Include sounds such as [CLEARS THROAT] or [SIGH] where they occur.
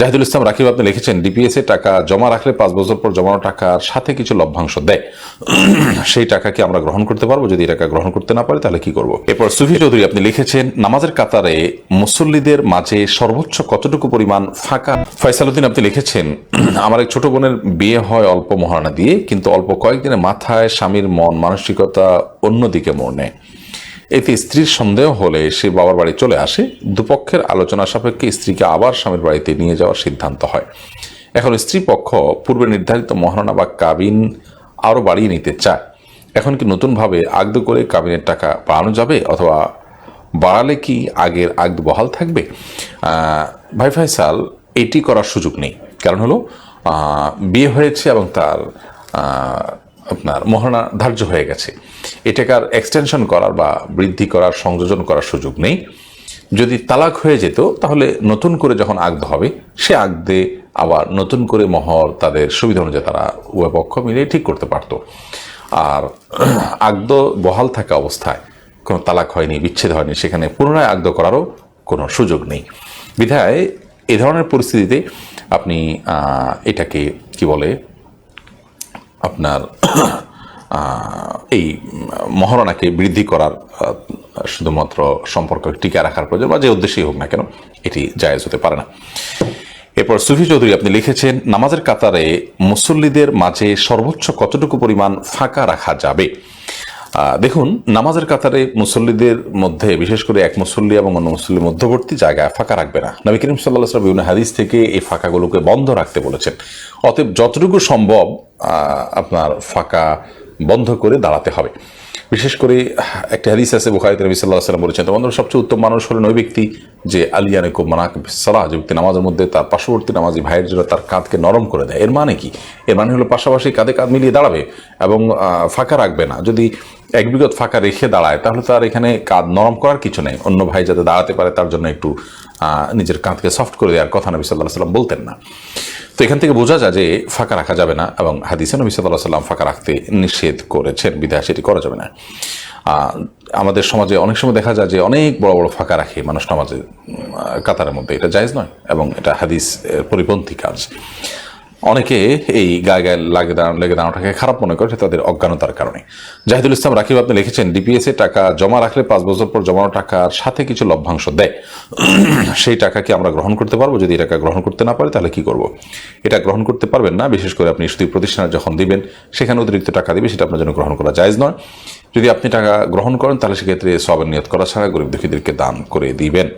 জাহিদুল ইসলাম রাকিব, আপনি লিখেছেন ডিপিএস এ টাকা জমা রাখলে পাঁচ বছর পর জমানো টাকার সাথে কিছু লভ্যাংশ দেয়। সেই টাকা কি আমরা গ্রহণ করতে পারব? যদি টাকা গ্রহণ করতে না পারি, তাহলে কি করব? এরপর সুফি চৌধুরী, আপনি লিখেছেন, নামাজের কাতারে মুসল্লিদের মাঝে সর্বোচ্চ কতটুকু পরিমাণ ফাঁকা? ফয়সাল উদ্দিন আপনি লিখেছেন, আমার এক ছোট বোনের বিয়ে হয় অল্প মহারণা দিয়ে, কিন্তু অল্প কয়েকদিনের মাথায় স্বামীর মন, মানসিকতা অন্যদিকে মোড় নেয়। এতে স্ত্রীর সন্দেহ হলে সে বাবার বাড়ি চলে আসে। দুপক্ষের আলোচনা সাপেক্ষে স্ত্রীকে আবার স্বামীর বাড়িতে নিয়ে যাওয়ার সিদ্ধান্ত হয়। এখন স্ত্রী পক্ষ পূর্বে নির্ধারিত মহারণা বা কাবিন আরও বাড়িয়ে নিতে চায়। এখন কি নতুনভাবে আগদ করে কাবিনের টাকা বাড়ানো যাবে অথবা বাড়ালে কি আগের আগদ বহাল থাকবে? ভাই ফাইসাল এটি করার সুযোগ নেই। কারণ হলো বিয়ে হয়েছে এবং তার আপনার মহারণা ধার্য হয়ে গেছে। এটাকার এক্সটেনশন করার বা বৃদ্ধি করার, সংযোজন করার সুযোগ নেই। যদি তালাক হয়ে যেত, তাহলে নতুন করে যখন আগদ হবে, সে আগদে আবার নতুন করে মহর তাদের সুবিধা অনুযায়ী তারা উভয় পক্ষ মিলে ঠিক করতে পারতো। আর [CLEARS THROAT] আগদ বহাল থাকা অবস্থায় কোনো তালাক হয়নি, বিচ্ছেদ হয়নি, সেখানে পুনরায় আগদ করারও কোনো সুযোগ নেই। বিধায় এ ধরনের পরিস্থিতিতে আপনি এটাকে কি বলে আপনার এই মহারণাকে বৃদ্ধি করার শুধুমাত্র সম্পর্ক টিকে রাখার প্রয়োজন বা যে উদ্দেশ্যেই হোক না কেন, এটি জায়জ হতে পারে না। এরপর সুফি চৌধুরী আপনি লিখেছেন, নামাজের কাতারে মুসল্লিদের মাঝে সর্বোচ্চ কতটুকু পরিমাণ ফাঁকা রাখা যাবে? দেখুন, নামাজের কাতারে মুসল্লিদের মধ্যে, বিশেষ করে এক মুসল্লি এবং অন্য মুসল্লির মধ্যবর্তী জায়গায় ফাঁকা রাখবে না। নবী করিম সাল্লাহ সাল্লাম বিভিন্ন হাদিস থেকে এই ফাঁকাগুলোকে বন্ধ রাখতে বলেছেন। অতএব যতটুকু সম্ভব আপনার ফাঁকা বন্ধ করে দাঁড়াতে হবে। বিশেষ করে একটা হাদিস আছে বুখারিতে নবী সাল্লাহ সাল্লাম বলেছেন, তোমাদের সবচেয়ে উত্তম মানুষ হলেন ওই ব্যক্তি যে আলিয়ানে কুব মানাক সালাহ, যে ব্যক্তি নামাজের মধ্যে তার পার্শ্ববর্তী নামাজি ভাইয়ের জন্য তার কাঁধকে নরম করে দেয়। এর মানে কি? এর মানে হলো পাশাপাশি কাঁধে কাঁধ মিলিয়ে দাঁড়াবে এবং ফাঁকা রাখবে না। যদি এক বিগত ফাঁকা রেখে দাঁড়ায়, তাহলে তার এখানে কাঁধ নরম করার কিছু নেই। অন্য ভাই যাতে দাঁড়াতে পারে, তার জন্য একটু নিজের কাঁধকে সফট করে দেওয়ার কথা নবী সাল্লাহ সাল্লাম বলতেন না। এখান থেকে বোঝা যায় যে ফাঁকা রাখা যাবে না এবং হাদিসে নবী সাল্লাহ সাল্লাম ফাঁকা রাখতে নিষেধ করেছেন, বিধায় সেটি করা যাবে না। আমাদের সমাজে অনেক সময় দেখা যায় যে অনেক বড় বড় ফাঁকা রাখে মানুষ নামাজে কাতারের মধ্যে। এটা জায়জ নয় এবং এটা হাদিস পরিপন্থী কাজ। অনেকে এই গায়ে গায়ে লাগে দাঁড়ানো, লেগে দাঁড়ানোটাকে খারাপ মনে করে তাদের অজ্ঞানতার কারণে। জাহিদুল ইসলাম রাকিব, আপনি লিখেছেন ডিপিএস এ টাকা জমা রাখলে পাঁচ বছর পর জমানো টাকার সাথে কিছু লভ্যাংশ দেয়। সেই টাকা কি আমরা গ্রহণ করতে পারব? যদি টাকা গ্রহণ করতে না পারি, তাহলে কি করব? এটা গ্রহণ করতে পারবেন না, বিশেষ করে আপনি শুধু প্রতিষ্ঠানে যখন দিবেন, সেখানে অতিরিক্ত টাকা দিবে, সেটা আপনার জন্য গ্রহণ করা জায়েজ নয়। যদি আপনি টাকা গ্রহণ করেন, তাহলে সেক্ষেত্রে সবের নিয়ত করা ছাড়া গরিব দুঃখীদেরকে দান করে দিবেন।